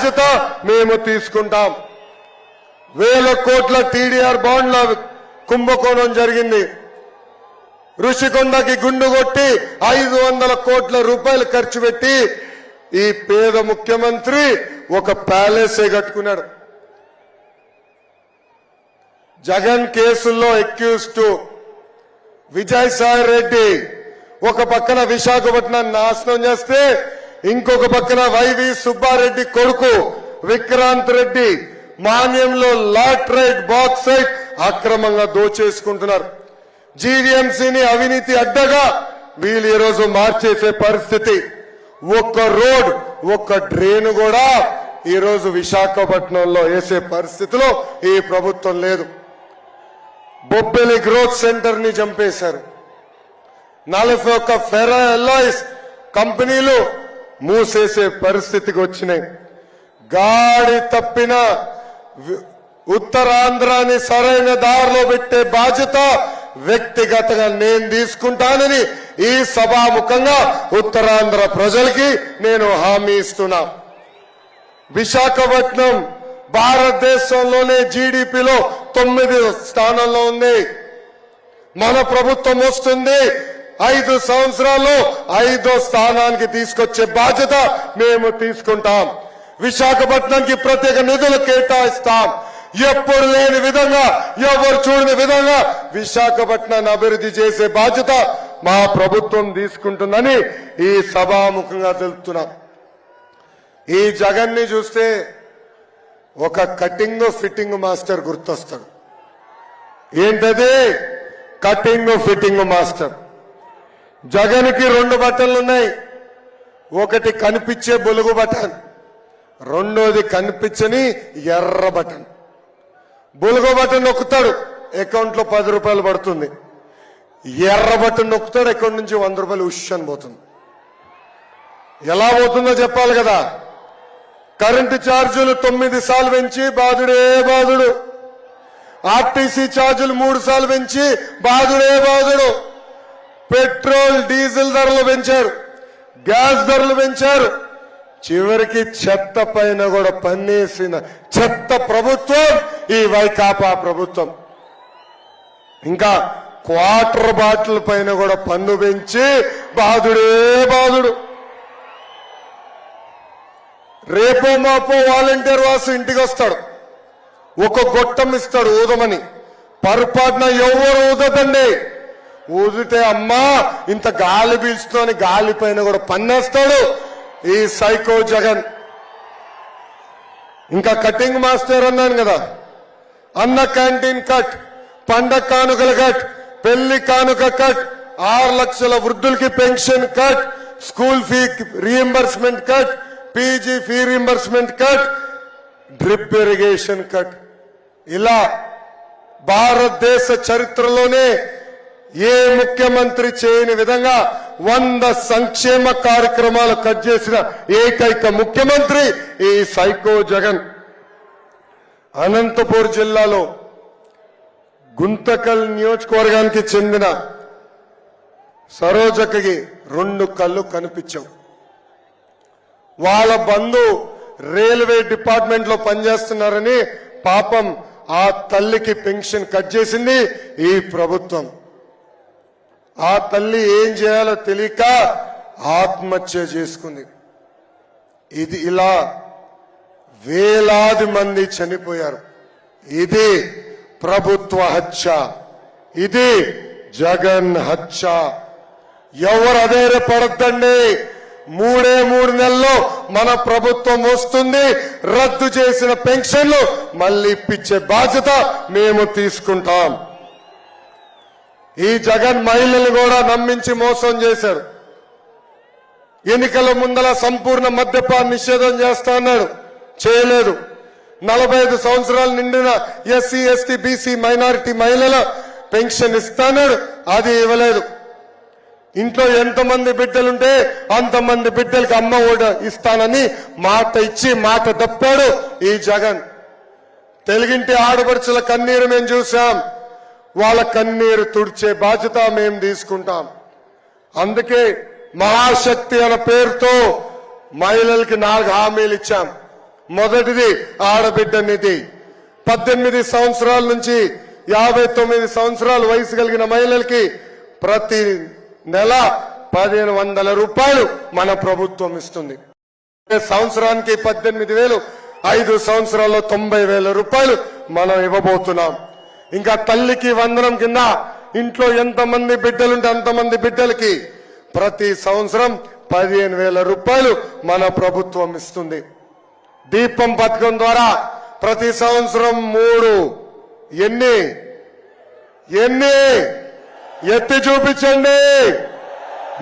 బాధ్యత మేము తీసుకుంటాం. వేల కోట్ల టీడీఆర్ బాండ్ల కుంభకోణం జరిగింది. ఋషికొండకి గుండు కొట్టి ఐదు వందల కోట్ల రూపాయలు ఖర్చు పెట్టి ఈ పేద ముఖ్యమంత్రి ఒక ప్యాలెసే కట్టుకున్నాడు. జగన్ కేసుల్లో ఎక్యూస్డ్ విజయసాయి రెడ్డి ఒక పక్కన విశాఖపట్నాన్ని నాశనం చేస్తే ఇంకొక పక్కన వైవి సుబ్బారెడ్డి కొడుకు విక్రాంత్ రెడ్డి మాన్యంలో లాట్రైట్ బాక్సైట్ అక్రమంగా దోచేసుకుంటున్నారు. జీవీఎంసీని అవినీతి అడ్డగా వీళ్ళు ఈరోజు మార్చేసే పరిస్థితి. ఒక్క రోడ్ ఒక్క డ్రైన్ కూడా ఈరోజు విశాఖపట్నంలో వేసే పరిస్థితిలో ఈ ప్రభుత్వం లేదు. బొబ్బెలి గ్రోత్ సెంటర్ని చంపేశారు. నలభై ఒక్క ఫెరా ఎల్లాయిస్ కంపెనీలు మూసేసే పరిస్థితికి వచ్చినాయి. గాడి తప్పిన ఉత్తరాంధ్రాన్ని ఉత్తరాంధ్రాని సరైన దారిలో పెట్టే బాధ్యత వ్యక్తిగతంగా నేను తీసుకుంటానని ఈ సభాముఖంగా ఉత్తరాంధ్ర ప్రజలకి నేను హామీ ఇస్తున్నా. విశాఖపట్నం భారతదేశంలోనే జీడిపిలో తొమ్మిది స్థానంలో ఉంది. మన ప్రభుత్వం వస్తుంది ఐదు సంవత్సరాల్లో ఐదో స్థానానికి తీసుకొచ్చే బాధ్యత మేము తీసుకుంటాం. విశాఖపట్నంకి ప్రత్యేక నిధులు కేటాయిస్తాం. ఎప్పుడు లేని విధంగా ఎవరు చూడని విధంగా విశాఖపట్నాన్ని అభివృద్ధి చేసే బాధ్యత మా ప్రభుత్వం తీసుకుంటుందని ఈ సభాముఖంగా తెలుపుతున్నాం. ఈ జగన్ని చూస్తే ఒక కటింగ్ ఫిట్టింగ్ మాస్టర్ గుర్తొస్తాడు. ఏంటది? Cutting fitting master. జగన్కి రెండు బటన్లు ఉన్నాయి. ఒకటి కనిపించే బొలుగు బటన్ రెండోది కనిపించని ఎర్ర బటన్. బొలుగు బటన్ నొక్కుతాడు అకౌంట్లో పది రూపాయలు పడుతుంది. ఎర్ర బటన్ నొక్కుతాడు అకౌంట్ నుంచి వంద రూపాయలు ఉష్ అని పోతుంది. ఎలా పోతుందో చెప్పాలి కదా. కరెంటు ఛార్జీలు తొమ్మిది సార్లు పెంచి బాధుడే బాధుడు. ఆర్టీసీ ఛార్జీలు మూడు సార్లు పెంచి బాధుడే బాధుడు. పెట్రోల్ డీజిల్ ధరలు పెంచారు. గ్యాస్ ధరలు పెంచారు. చివరికి చెత్త పైన కూడా పన్నేసిన చెత్త ప్రభుత్వం ఈ వైకాపా ప్రభుత్వం. ఇంకా క్వార్టర్ బాటిల్ పైన కూడా పన్ను పెంచి బాధుడే బాధుడు. రేపో మాపో వాలంటీర్ వాసు ఇంటికి వస్తాడు ఒక గొట్టం ఇస్తాడు ఊదమని. పొరపాటున ఎవరు ఊదదండి. ఊదితే అమ్మా ఇంత గాలి పీల్చుతోని గాలి పైన కూడా పన్నేస్తాడు ఈ సైకో జగన్. ఇంకా కటింగ్ మాస్టర్ అన్నాను కదా అన్న క్యాంటీన్ కట్ పండగ కానుకల కట్ పెళ్ళి కానుక కట్ ఆరు లక్షల వృద్ధులకి pension cut school fee reimbursement cut PG fee reimbursement cut drip irrigation cut. ఇలా భారతదేశ చరిత్రలోనే ఏ ముఖ్యమంత్రి చేయని విధంగా వంద సంక్షేమ కార్యక్రమాలు కట్ చేసిన ఏకైక ముఖ్యమంత్రి ఈ సైకో జగన్. అనంతపూర్ జిల్లాలో గుంతకల్ నియోజకవర్గానికి చెందిన సరోజకకి రెండు కళ్ళు కనిపించవు. వాళ్ళ బంధు రైల్వే డిపార్ట్మెంట్లో పనిచేస్తున్నారని పాపం ఆ తల్లికి పెన్షన్ కట్ చేసింది ఈ ప్రభుత్వం. ఆ తల్లి ఏం చేయాలో తెలియక ఆత్మహత్య చేసుకుంది. ఇది ఇలా వేలాది మంది చనిపోయారు. ఇది ప్రభుత్వ హత్య. ఇది జగన్ హత్య. ఎవరు అధైర్యపడద్దండి మూడే మూడు నెలల్లో మన ప్రభుత్వం వస్తుంది రద్దు చేసిన పెన్షన్లు మళ్ళీ ఇప్పించే బాధ్యత మేము తీసుకుంటాం. ఈ జగన్ మహిళలు కూడా నమ్మించి మోసం చేశారు. ఎన్నికల ముందల సంపూర్ణ మద్యపాన్ నిషేధం చేస్తా అన్నాడు. చేయలేదు. నలభై ఐదు సంవత్సరాలు నిండిన ఎస్సీ ఎస్టీ బీసీ మైనారిటీ మహిళల పెన్షన్ ఇస్తాన్నాడు అది ఇవ్వలేదు. ఇంట్లో ఎంతమంది బిడ్డలుంటే అంతమంది బిడ్డలకి అమ్మ ఓడ ఇస్తానని మాట ఇచ్చి మాట తప్పాడు ఈ జగన్. తెలుగింటి ఆడపడుచుల కన్నీరు మేము చూసాం వాళ్ళ కన్నీరు తుడిచే బాధ్యత మేము తీసుకుంటాం. అందుకే మహాశక్తి అనే పేరుతో మహిళలకి నాలుగు హామీలు ఇచ్చాం. మొదటిది ఆడబిడ్డ నిధి. పద్దెనిమిది సంవత్సరాల నుంచి యాభై తొమ్మిది సంవత్సరాల వయసు కలిగిన మహిళలకి ప్రతి నెల పదిహేను వందల రూపాయలు మన ప్రభుత్వం ఇస్తుంది. సంవత్సరానికి పద్దెనిమిది వేలు ఐదు సంవత్సరాల్లో తొంభై వేల రూపాయలు మనం ఇవ్వబోతున్నాం. ఇంకా తల్లికి వందనం కింద ఇంట్లో ఎంతమంది బిడ్డలుంటే అంతమంది బిడ్డలకి ప్రతి సంవత్సరం పదిహేను వేల రూపాయలు మన ప్రభుత్వం ఇస్తుంది. దీపం పథకం ద్వారా ప్రతి సంవత్సరం మూడు ఎన్ని? ఎన్ని? ఎత్తి చూపించండి.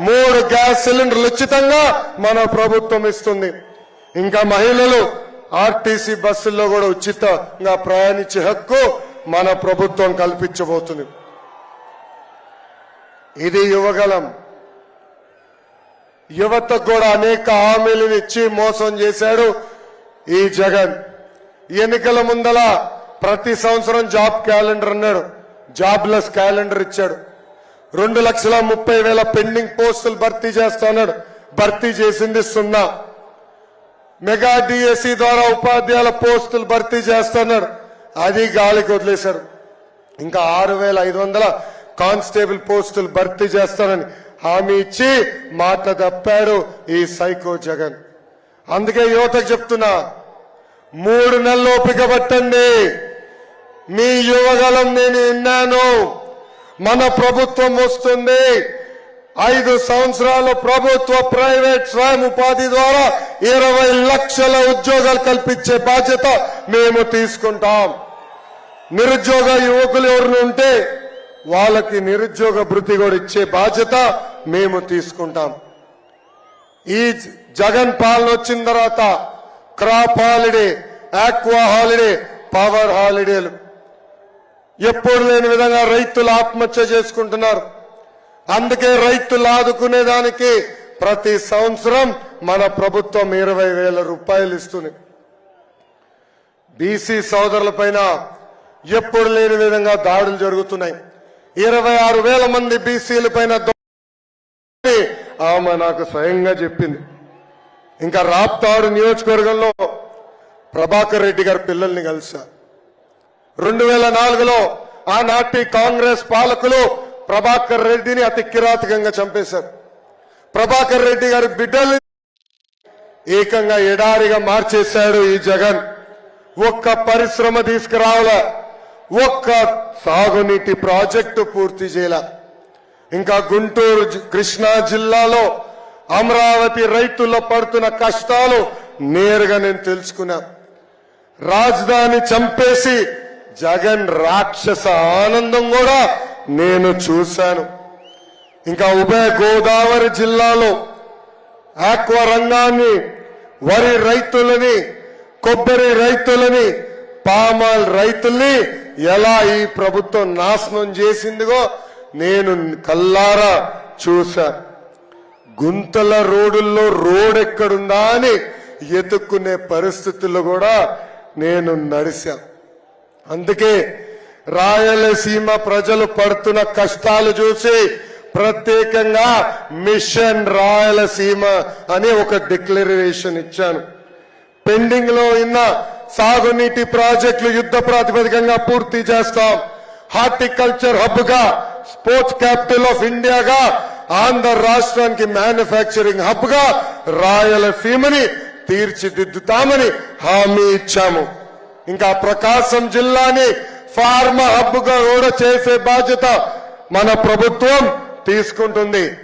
మూడు గ్యాస్ సిలిండర్లు ఉచితంగా మన ప్రభుత్వం ఇస్తుంది. ఇంకా మహిళలు ఆర్టీసీ బస్సుల్లో కూడా ఉచితంగా ప్రయాణించే హక్కు మన ప్రభుత్వం కల్పించబోతుంది. ఇది యువగలం యువతకు కూడా అనేక హామీలను ఇచ్చి మోసం చేశాడు ఈ జగన్. ఎన్నికల ముందల ప్రతి సంవత్సరం జాబ్ క్యాలెండర్ అన్నాడు. జాబ్లెస్ క్యాలెండర్ ఇచ్చాడు. రెండు లక్షల ముప్పై వేల పెండింగ్ పోస్టులు భర్తీ చేస్తున్నాడు భర్తీ చేసింది సున్నా. మెగా డిఎస్సి ద్వారా ఉపాధ్యాయుల పోస్టులు భర్తీ చేస్తున్నాడు అది గాలికి వదిలేశారు. ఇంకా ఆరు వేల ఐదు వందల కానిస్టేబుల్ పోస్టులు భర్తీ చేస్తానని హామీ ఇచ్చి మాట తప్పాడు ఈ సైకో జగన్. అందుకే యువతకు చెప్తున్నా మూడు నెలలు ఓపిక పట్టండి. మీ యువగలం నేను విన్నాను. మన ప్రభుత్వం వస్తుంది. ఐదు సంవత్సరాలు ప్రభుత్వ ప్రైవేట్ స్వయం ఉపాధి ద్వారా ఇరవై లక్షల ఉద్యోగాలు కల్పించే బాధ్యత మేము తీసుకుంటాం. నిరుద్యోగ యువకులు ఎవరిని ఉంటే వాళ్ళకి నిరుద్యోగ భృతి కూడా ఇచ్చే బాధ్యత మేము తీసుకుంటాం. ఈ జగన్ పాలన వచ్చిన తర్వాత crop holiday aqua holiday power హాలిడేలు. ఎప్పుడు లేని విధంగా రైతులు ఆత్మహత్య చేసుకుంటున్నారు. అందుకే రైతులు ఆదుకునేదానికి ప్రతి సంవత్సరం మన ప్రభుత్వం ఇరవై వేల రూపాయలు ఇస్తుంది. బీసీ సోదరుల పైన ఎప్పుడు లేని విధంగా దాడులు జరుగుతున్నాయి. ఇరవై ఆరు వేల మంది బీసీల పైన ఆమె నాకు స్వయంగా చెప్పింది. ఇంకా రాప్తాడు నియోజకవర్గంలో ప్రభాకర్ రెడ్డి గారి పిల్లల్ని కలిసా రెండు వేల నాలుగులో ఆనాటి కాంగ్రెస్ పాలకులు ప్రభాకర్ రెడ్డిని అతి కిరాతకంగా చంపేశారు. ప్రభాకర్ రెడ్డి గారి బిడ్డల్ని ఏకంగా ఎడారిగా మార్చేశాడు ఈ జగన్. ఒక్క పరిశ్రమ తీసుకురావాల? ఒక్క సాగునీటి ప్రాజెక్టు పూర్తి చేయాల. ఇంకా గుంటూరు కృష్ణా జిల్లాలో అమరావతి రైతుల్లో పడుతున్న కష్టాలు నేరుగా నేను తెలుసుకున్నా. రాజధాని చంపేసి జగన్ రాక్షస ఆనందం కూడా నేను చూశాను. ఇంకా ఉభయ గోదావరి జిల్లాలో ఆక్వా రంగాన్ని వరి రైతులని కొబ్బరి రైతులని పామాల్ రైతుల్ని ఎలా ఈ ప్రభుత్వం నాశనం చేసిందిగో నేను కల్లారా చూశా. గుంతల రోడ్డుల్లో రోడ్ ఎక్కడుందా అని ఎతుక్కునే పరిస్థితుల్లో కూడా నేను నడిశా. అందుకే రాయలసీమ ప్రజలు పడుతున్న కష్టాలు చూసి ప్రత్యేకంగా మిషన్ రాయలసీమ అని ఒక డిక్లరేషన్ ఇచ్చాను. పెండింగ్లో ఉన్న సాగునీటి ప్రాజెక్టులు యుద్ధ ప్రాతిపదికంగా పూర్తి చేస్తాం. హార్టికల్చర్ హబ్గా స్పోర్ట్స్ క్యాపిటల్ ఆఫ్ ఇండియాగా ఆంధ్ర రాష్ట్రానికి మ్యానుఫ్యాక్చరింగ్ హబ్గా రాయలసీమని తీర్చిదిద్దుతామని హామీ ఇచ్చాము. ఇంకా ప్రకాశం జిల్లాని ఫార్మా హబ్గా కూడా చేసే బాధ్యత మన ప్రభుత్వం తీసుకుంటుంది.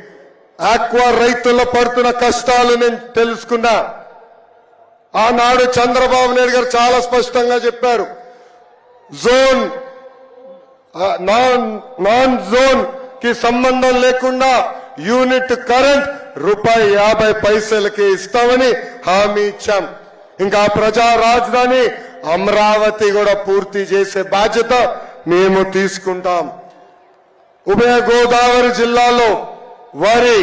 ఆక్వా రైతుల్లో పడుతున్న కష్టాలు నేను తెలుసుకున్నా. ఆనాడు చంద్రబాబు నాయుడు గారు చాలా స్పష్టంగా చెప్పారు. జోన్ నాన్ నాన్ జోన్కి సంబంధం లేకుండా యూనిట్ కరెంట్ రూపాయి యాభై పైసలకి ఇస్తామని హామీ ఇచ్చాం. ఇంకా ప్రజా రాజధాని అమరావతి కూడా పూర్తి చేసే బాధ్యత మేము తీసుకుంటాం. ఉభయ గోదావరి జిల్లాలో వరి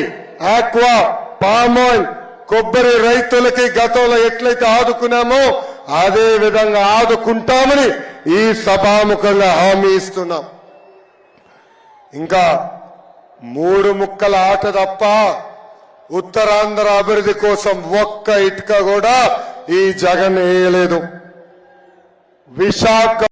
ఆక్వా పామాయిల్ కొబ్బరి రైతులకి గతంలో ఎట్లయితే ఆదుకున్నామో అదే విధంగా ఆదుకుంటామని ఈ సభాముఖంగా హామీ ఇస్తున్నాం. ఇంకా మూడు ముక్కల ఆట తప్ప ఉత్తరాంధ్ర అభివృద్ధి కోసం ఒక్క ఇటుక కూడా ఈ జగన్ వేయలేదు. విశాఖ